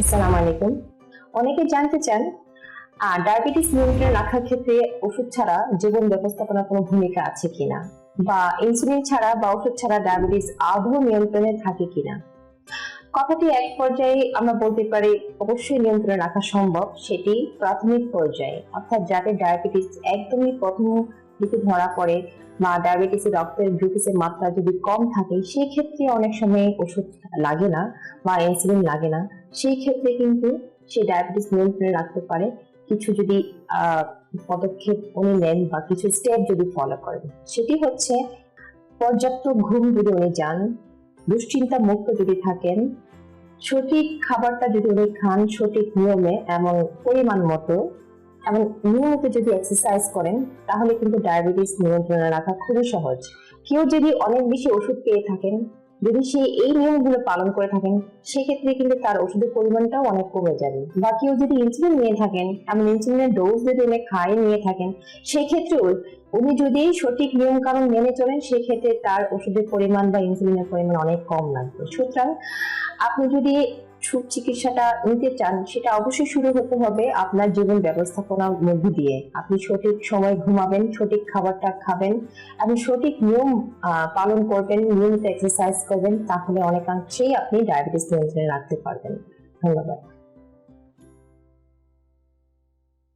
আসসালামু আলাইকুম। অনেকে জানতে চান ডায়াবেটিস নিয়ন্ত্রণে রাখার ক্ষেত্রে ওষুধ ছাড়া জীবন ব্যবস্থাপনার কোনো ভূমিকা আছে কিনা? বা ইনসুলিন ছাড়া বা ওষুধ ছাড়া ডায়াবেটিস আদৌ নিয়ন্ত্রণে থাকে কিনা? কথাটি এক পর্যায়ে আমরা বলতে পারি, অবশ্যই নিয়ন্ত্রণে রাখা সম্ভব, সেটি প্রাথমিক পর্যায়ে। অর্থাৎ যাদের ডায়াবেটিস একদমই প্রথম দিকে ধরা পড়ে। বা ডায়াবেটিসের রক্তের গ্লুকোজের মাত্রা যদি কম থাকে সেই ক্ষেত্রে অনেক সময় ওষুধ লাগে না বা ইনসুলিন লাগে না। সেই ক্ষেত্রে কিন্তু সে ডায়াবেটিস নিয়ন্ত্রণে রাখতে পারে। কিছু যদি পদক্ষেপ উনি নেন বা কিছু স্টেপ যদি ফলো করেন। সেটি হচ্ছে পর্যাপ্ত ঘুম যদি উনি যান, দুশ্চিন্তা মুক্ত যদি থাকেন, সঠিক খাবারটা যদি উনি খান সঠিক নিয়মে এবং পরিমাণ মতো এবং নিয়মিত যদি এক্সারসাইজ করেন, তাহলে কিন্তু ডায়াবেটিস নিয়ন্ত্রণে রাখা খুবই সহজ। কেউ যদি অনেক বেশি ওষুধ পেয়ে থাকেন, যদি সে এই নিয়মগুলো পালন করে থাকেন, সেক্ষেত্রে কিন্তু তার ওষুধের পরিমাণটাও অনেক কমে যাবে। বা কেউ যদি ইনসুলিন নিয়ে থাকেন, এমন ইনসুলিনের ডোজ যদি উনি খাই নিয়ে থাকেন, সেক্ষেত্রেও উনি যদি সঠিক নিয়ম কানুন মেনে চলেন, সেক্ষেত্রে তার ওষুধের পরিমাণ বা ইনসুলিনের পরিমাণ অনেক কম লাগবে। সুতরাং আপনি যদি সুখ চিকিৎসাটা নিতে চান, সেটা অবশ্যই শুরু হতে হবে আপনার জীবন ব্যবস্থাপনার মধ্য দিয়ে। আপনি সঠিক সময় ঘুমাবেন, সঠিক খাবারটা খাবেন এবং সঠিক নিয়ম পালন করবেন, নিয়মিত এক্সারসাইজ করবেন, তাহলে অনেকাংশেই আপনি ডায়াবেটিস নিয়ন্ত্রণে রাখতে পারবেন। ধন্যবাদ।